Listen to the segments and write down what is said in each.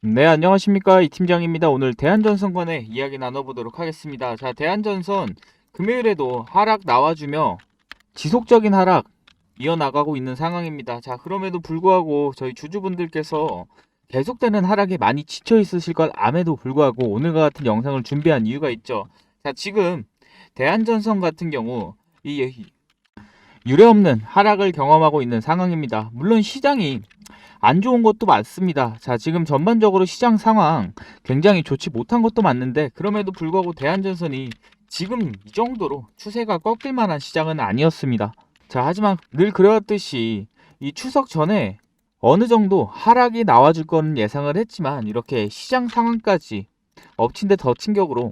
네, 안녕하십니까. 이 팀장입니다. 오늘 대한전선 관의 이야기 나눠보도록 하겠습니다. 자, 대한전선 금요일에도 하락 나와주며 지속적인 하락 이어나가고 있는 상황입니다. 자, 그럼에도 불구하고 저희 주주분들께서 계속되는 하락에 많이 지쳐 있으실 것 암에도 불구하고 오늘과 같은 영상을 준비한 이유가 있죠. 자, 지금 대한전선 같은 경우 이 유례없는 하락을 경험하고 있는 상황입니다. 물론 시장이 안 좋은 것도 맞습니다. 자, 지금 전반적으로 시장 상황 굉장히 좋지 못한 것도 맞는데 그럼에도 불구하고 대한전선이 지금 이 정도로 추세가 꺾일 만한 시장은 아니었습니다. 자, 하지만 늘 그래왔듯이 이 추석 전에 어느 정도 하락이 나와줄 거는 예상을 했지만 이렇게 시장 상황까지 엎친 데 덮친 격으로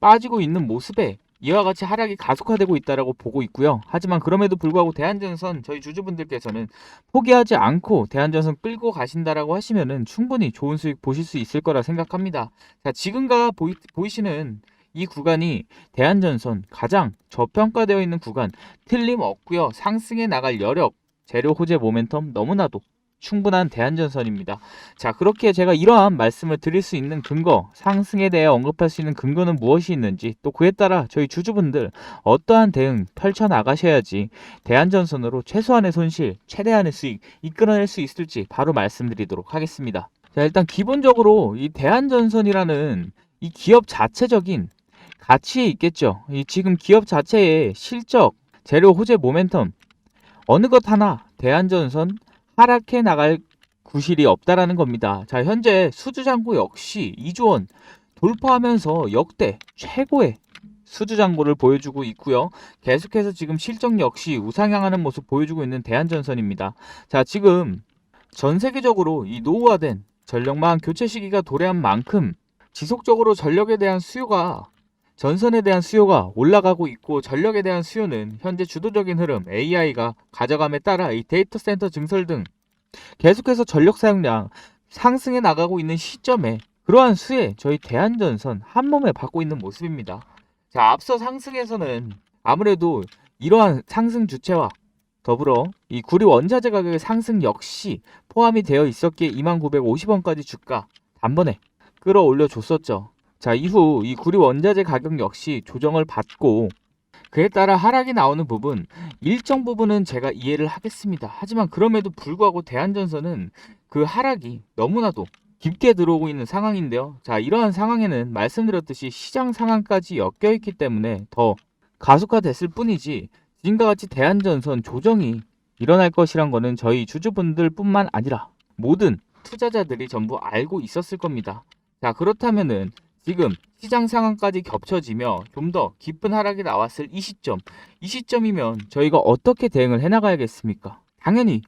빠지고 있는 모습에 이와 같이 하락이 가속화되고 있다라고 보고 있고요. 하지만 그럼에도 불구하고 대한전선 저희 주주분들께서는 포기하지 않고 대한전선 끌고 가신다라고 하시면은 충분히 좋은 수익 보실 수 있을 거라 생각합니다. 자, 지금가 보이, 보이시는 이 구간이 대한전선 가장 저평가되어 있는 구간 틀림없고요. 상승해 나갈 여력, 재료 호재 모멘텀 너무나도 충분한 대한전선입니다. 자, 그렇게 제가 이러한 말씀을 드릴 수 있는 근거, 상승에 대해 언급할 수 있는 근거는 무엇이 있는지, 또 그에 따라 저희 주주분들 어떠한 대응 펼쳐 나가셔야지 대한전선으로 최소한의 손실, 최대한의 수익 이끌어낼 수 있을지 바로 말씀드리도록 하겠습니다. 자, 일단 기본적으로 이 대한전선이라는 이 기업 자체적인 가치에 있겠죠. 이 지금 기업 자체의 실적, 재료 호재 모멘텀 어느 것 하나 대한전선 하락해 나갈 구실이 없다라는 겁니다. 자, 현재 수주잔고 역시 2조 원 돌파하면서 역대 최고의 수주잔고를 보여주고 있고요. 계속해서 지금 실적 역시 우상향하는 모습 보여주고 있는 대한전선입니다. 자, 지금 전 세계적으로 이 노후화된 전력망 교체 시기가 도래한 만큼 지속적으로 전력에 대한 수요가 전선에 대한 수요가 올라가고 있고 전력에 대한 수요는 현재 주도적인 흐름 AI가 가져감에 따라 이 데이터 센터 증설 등 계속해서 전력 사용량 상승해 나가고 있는 시점에 그러한 수에 저희 대한전선 한 몸에 받고 있는 모습입니다. 자, 앞서 상승에서는 아무래도 이러한 상승 주체와 더불어 이 구리 원자재 가격의 상승 역시 포함이 되어 있었기에 2950원까지 주가 단번에 끌어올려 줬었죠. 자, 이후 이 구리 원자재 가격 역시 조정을 받고 그에 따라 하락이 나오는 부분 일정 부분은 제가 이해를 하겠습니다. 하지만 그럼에도 불구하고 대한전선은 그 하락이 너무나도 깊게 들어오고 있는 상황인데요. 자, 이러한 상황에는 말씀드렸듯이 시장 상황까지 엮여 있기 때문에 더 가속화됐을 뿐이지 지금과 같이 대한전선 조정이 일어날 것이란 거는 저희 주주분들뿐만 아니라 모든 투자자들이 전부 알고 있었을 겁니다. 자, 그렇다면은 지금 시장 상황까지 겹쳐지며 좀 더 깊은 하락이 나왔을 이 시점, 이 시점이면 저희가 어떻게 대응을 해나가야겠습니까? 당연히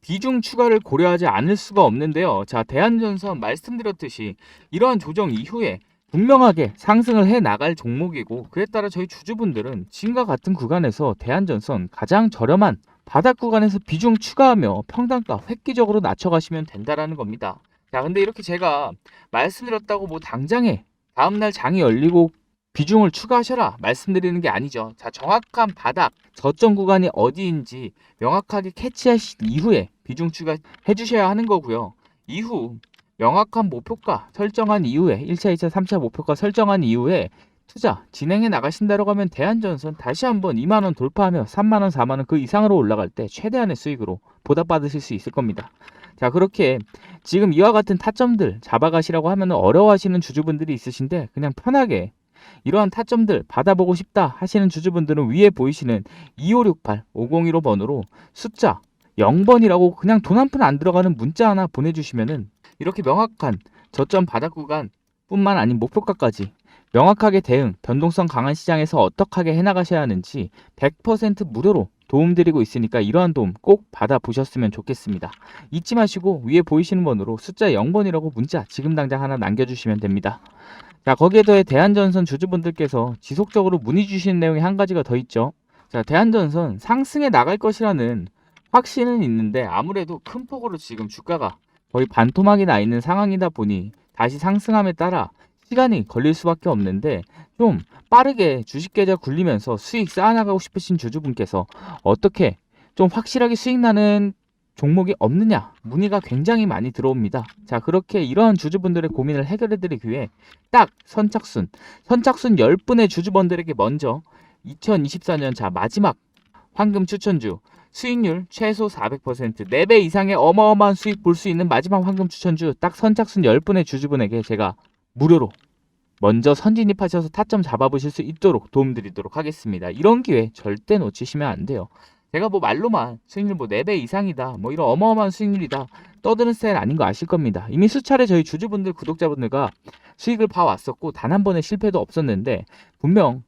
비중 추가를 고려하지 않을 수가 없는데요. 자, 대한전선 말씀드렸듯이 이러한 조정 이후에 분명하게 상승을 해 나갈 종목이고 그에 따라 저희 주주분들은 지금과 같은 구간에서 대한전선 가장 저렴한 바닥 구간에서 비중 추가하며 평단가 획기적으로 낮춰가시면 된다라는 겁니다. 자, 근데 이렇게 제가 말씀드렸다고 뭐 당장에 다음날 장이 열리고 비중을 추가하셔라 말씀드리는 게 아니죠. 자, 정확한 바닥, 저점 구간이 어디인지 명확하게 캐치하신 이후에 비중 추가해 주셔야 하는 거고요. 이후 명확한 목표가 설정한 이후에 1차, 2차, 3차 목표가 설정한 이후에 투자 진행해 나가신다고 하면 대한전선 다시 한번 2만 원 돌파하며 3만 원, 4만 원 그 이상으로 올라갈 때 최대한의 수익으로 보답받으실 수 있을 겁니다. 자, 그렇게 지금 이와 같은 타점들 잡아가시라고 하면 어려워하시는 주주분들이 있으신데 그냥 편하게 이러한 타점들 받아보고 싶다 하시는 주주분들은 위에 보이시는 2568 5015 번호로 숫자 0번이라고 그냥 돈 한 푼 안 들어가는 문자 하나 보내주시면은 이렇게 명확한 저점 바닥 구간 뿐만 아닌 목표가까지 명확하게 대응, 변동성 강한 시장에서 어떻게 해나가셔야 하는지 100% 무료로 도움드리고 있으니까 이러한 도움 꼭 받아보셨으면 좋겠습니다. 잊지 마시고 위에 보이시는 번호로 숫자 0번이라고 문자 지금 당장 하나 남겨주시면 됩니다. 자, 거기에 더해 대한전선 주주분들께서 지속적으로 문의 주시는 내용이 한 가지가 더 있죠. 자, 대한전선 상승에 나갈 것이라는 확신은 있는데 아무래도 큰 폭으로 지금 주가가 거의 반토막이 나 있는 상황이다 보니 다시 상승함에 따라 시간이 걸릴 수밖에 없는데 좀 빠르게 주식 계좌 굴리면서 수익 쌓아나가고 싶으신 주주분께서 어떻게 좀 확실하게 수익 나는 종목이 없느냐 문의가 굉장히 많이 들어옵니다. 자 그렇게 이러한 주주분들의 고민을 해결해드리기 위해 딱 선착순 선착순 10분의 주주분들에게 먼저 2024년 자 마지막 황금 추천주 수익률 최소 400% 4배 이상의 어마어마한 수익 볼 수 있는 마지막 황금 추천주 딱 선착순 10분의 주주분에게 제가 무료로 먼저 선진입하셔서 타점 잡아보실 수 있도록 도움드리도록 하겠습니다. 이런 기회 절대 놓치시면 안 돼요. 제가 뭐 말로만 수익률 뭐 4배 이상이다 뭐 이런 어마어마한 수익률이다 떠드는 스타일 아닌 거 아실 겁니다. 이미 수차례 저희 주주분들 구독자분들과 수익을 봐왔었고 단 한 번의 실패도 없었는데 분명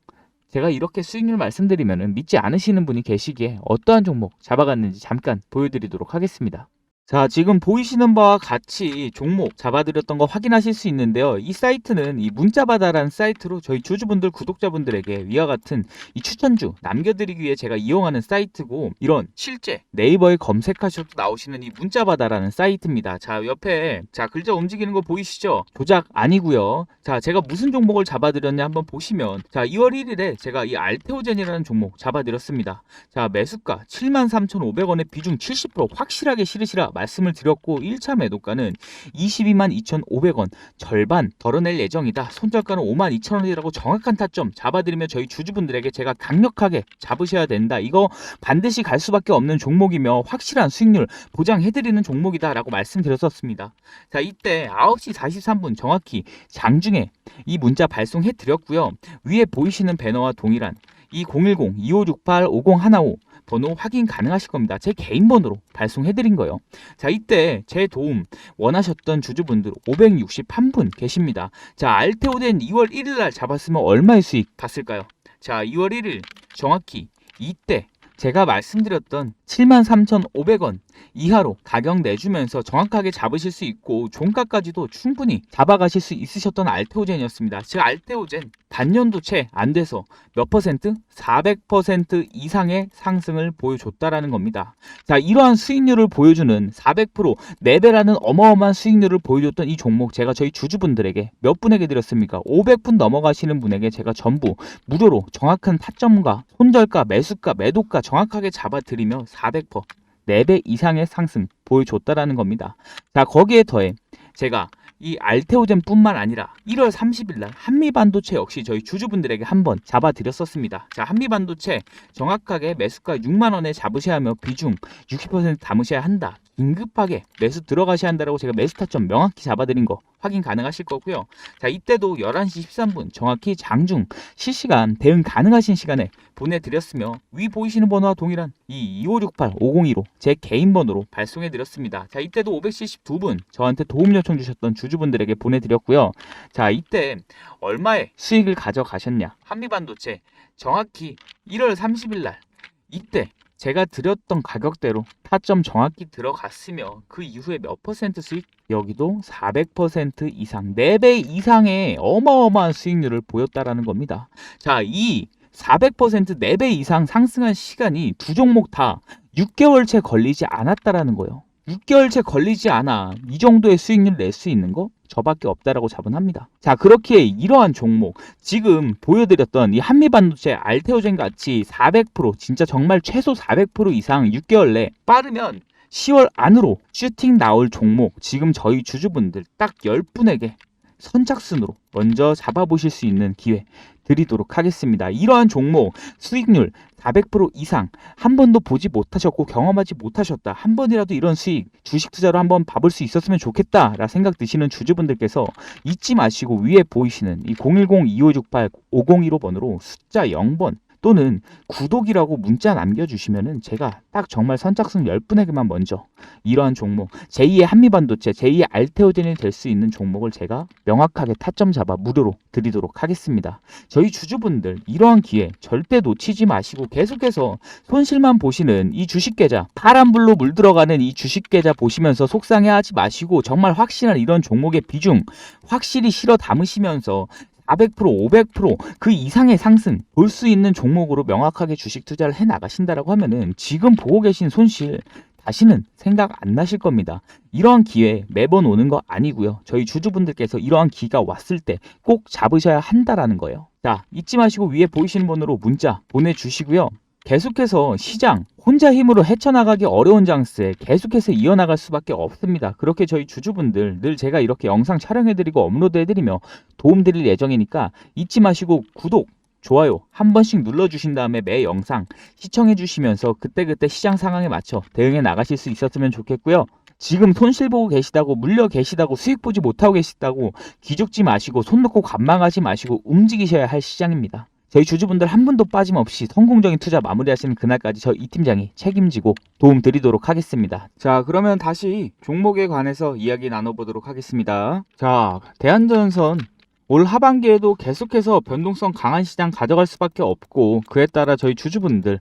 제가 이렇게 수익률 말씀드리면 믿지 않으시는 분이 계시기에 어떠한 종목 잡아갔는지 잠깐 보여드리도록 하겠습니다. 자, 지금 보이시는 바와 같이 종목 잡아드렸던 거 확인하실 수 있는데요. 이 사이트는 이 문자바다라는 사이트로 저희 주주분들, 구독자분들에게 위와 같은 이 추천주 남겨드리기 위해 제가 이용하는 사이트고 이런 실제 네이버에 검색하셔도 나오시는 이 문자바다라는 사이트입니다. 자, 옆에 자 글자 움직이는 거 보이시죠? 조작 아니고요. 자, 제가 무슨 종목을 잡아드렸냐 한번 보시면 자, 2월 1일에 제가 이 알테오젠이라는 종목 잡아드렸습니다. 자, 매수가 73,500원에 비중 70% 확실하게 실으시라 말씀을 드렸고 1차 매도가는 22만 2,500원 절반 덜어낼 예정이다. 손절가는 5만 2천원이라고 정확한 타점 잡아드리면 저희 주주분들에게 제가 강력하게 잡으셔야 된다. 이거 반드시 갈 수밖에 없는 종목이며 확실한 수익률 보장해드리는 종목이다라고 말씀드렸었습니다. 자 이때 9시 43분 정확히 장중에 이 문자 발송해 드렸고요. 위에 보이시는 배너와 동일한 이 010-2568-5015 번호 확인 가능하실 겁니다. 제 개인 번호로 발송해 드린 거예요. 자, 이때 제 도움 원하셨던 주주분들 561분 계십니다. 자, 알테오된 2월 1일 날 잡았으면 얼마의 수익 봤을까요? 자, 2월 1일 정확히 이때 제가 말씀드렸던 73,500원 이하로 가격 내주면서 정확하게 잡으실 수 있고 종가까지도 충분히 잡아가실 수 있으셨던 알테오젠이었습니다. 즉 알테오젠 반년도 채 안 돼서 몇 퍼센트? 400% 이상의 상승을 보여줬다라는 겁니다. 자 이러한 수익률을 보여주는 400% 4배라는 어마어마한 수익률을 보여줬던 이 종목 제가 저희 주주분들에게 몇 분에게 드렸습니까? 500분 넘어가시는 분에게 제가 전부 무료로 정확한 타점과 손절가, 매수가, 매도가 정확하게 잡아드리며 400% 4배 이상의 상승 보여줬다라는 겁니다. 자, 거기에 더해 제가 이 알테오젠뿐만 아니라 1월 30일 날 한미반도체 역시 저희 주주분들에게 한번 잡아드렸었습니다. 자, 한미반도체 정확하게 매수가 6만 원에 잡으셔야 하며 비중 60% 담으셔야 한다. 긴급하게 매수 들어가셔야 한다라고 제가 매수 타점 명확히 잡아드린 거 확인 가능하실 거고요. 자, 이때도 11시 13분 정확히 장중 실시간 대응 가능하신 시간에 보내드렸으며 위 보이시는 번호와 동일한 이 2568 5015 제 개인 번호로 발송해 드렸습니다. 자, 이때도 572분 저한테 도움 요청 주셨던 주주분들에게 보내드렸고요. 자, 이때 얼마의 수익을 가져가셨냐? 한미반도체 정확히 1월 30일 날 이때 제가 드렸던 가격대로 타점 정확히 들어갔으며 그 이후에 몇 퍼센트 수익? 여기도 400% 이상, 4배 이상의 어마어마한 수익률을 보였다라는 겁니다. 자, 이 400% 4배 이상 상승한 시간이 두 종목 다 6개월 채 걸리지 않았다라는 거예요. 6개월채 걸리지 않아 이 정도의 수익률 낼 수 있는 거 저밖에 없다라고 자분합니다. 자 그렇게 이러한 종목 지금 보여드렸던 이 한미반도체 알테오젠 같이 400% 진짜 정말 최소 400% 이상 6개월 내 빠르면 10월 안으로 슈팅 나올 종목 지금 저희 주주분들 딱 10분에게 선착순으로 먼저 잡아보실 수 있는 기회 드리도록 하겠습니다. 이러한 종목 수익률 400% 이상 한 번도 보지 못하셨고 경험하지 못하셨다. 한 번이라도 이런 수익 주식 투자로 한번 봐볼 수 있었으면 좋겠다라 생각 드시는 주주분들께서 잊지 마시고 위에 보이시는 이 010-2568-5015 번호로 숫자 0번 또는 구독이라고 문자 남겨주시면은 제가 딱 정말 선착순 10분에게만 먼저 이러한 종목 제2의 한미반도체 제2의 알테오젠이 될 수 있는 종목을 제가 명확하게 타점 잡아 무료로 드리도록 하겠습니다. 저희 주주분들 이러한 기회 절대 놓치지 마시고 계속해서 손실만 보시는 이 주식 계좌 파란불로 물들어가는 이 주식 계좌 보시면서 속상해하지 마시고 정말 확실한 이런 종목의 비중 확실히 실어 담으시면서 400% 500%그 이상의 상승 볼 수 있는 종목으로 명확하게 주식 투자를 해 나가신다라고 하면은 지금 보고 계신 손실 다시는 생각 안 나실 겁니다. 이러한 기회 매번 오는 거 아니고요. 저희 주주분들께서 이러한 기가 왔을 때 꼭 잡으셔야 한다라는 거예요. 자, 잊지 마시고 위에 보이시는 번호로 문자 보내주시고요. 계속해서 시장 혼자 힘으로 헤쳐나가기 어려운 장세에 계속해서 이어나갈 수밖에 없습니다. 그렇게 저희 주주분들 늘 제가 이렇게 영상 촬영해드리고 업로드해드리며 도움드릴 예정이니까 잊지 마시고 구독, 좋아요 한 번씩 눌러주신 다음에 매 영상 시청해주시면서 그때그때 시장 상황에 맞춰 대응해 나가실 수 있었으면 좋겠고요. 지금 손실 보고 계시다고 물려 계시다고 수익 보지 못하고 계시다고 기죽지 마시고 손 놓고 관망하지 마시고 움직이셔야 할 시장입니다. 저희 주주분들 한 분도 빠짐없이 성공적인 투자 마무리하시는 그날까지 저 이 팀장이 책임지고 도움 드리도록 하겠습니다. 자, 그러면 다시 종목에 관해서 이야기 나눠보도록 하겠습니다. 자, 대한전선 올 하반기에도 계속해서 변동성 강한 시장 가져갈 수밖에 없고 그에 따라 저희 주주분들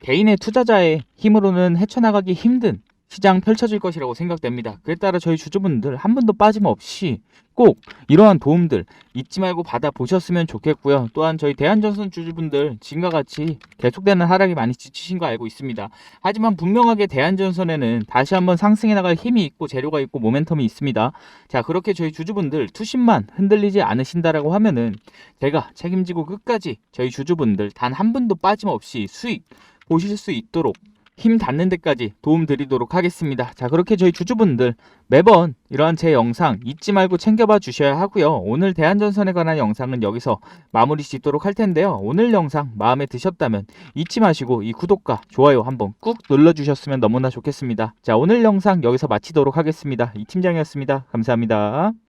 개인의 투자자의 힘으로는 헤쳐나가기 힘든 시장 펼쳐질 것이라고 생각됩니다. 그에 따라 저희 주주분들 한 분도 빠짐없이 꼭 이러한 도움들 잊지 말고 받아 보셨으면 좋겠고요. 또한 저희 대한전선 주주분들 지금과 같이 계속되는 하락이 많이 지치신 거 알고 있습니다. 하지만 분명하게 대한전선에는 다시 한번 상승해 나갈 힘이 있고 재료가 있고 모멘텀이 있습니다. 자 그렇게 저희 주주분들 투심만 흔들리지 않으신다라고 하면은 제가 책임지고 끝까지 저희 주주분들 단 한 분도 빠짐없이 수익 보실 수 있도록 힘 닿는 데까지 도움 드리도록 하겠습니다. 자, 그렇게 저희 주주분들 매번 이러한 제 영상 잊지 말고 챙겨봐 주셔야 하고요. 오늘 대한전선에 관한 영상은 여기서 마무리 짓도록 할 텐데요. 오늘 영상 마음에 드셨다면 잊지 마시고 이 구독과 좋아요 한번 꾹 눌러주셨으면 너무나 좋겠습니다. 자, 오늘 영상 여기서 마치도록 하겠습니다. 이 팀장이었습니다. 감사합니다.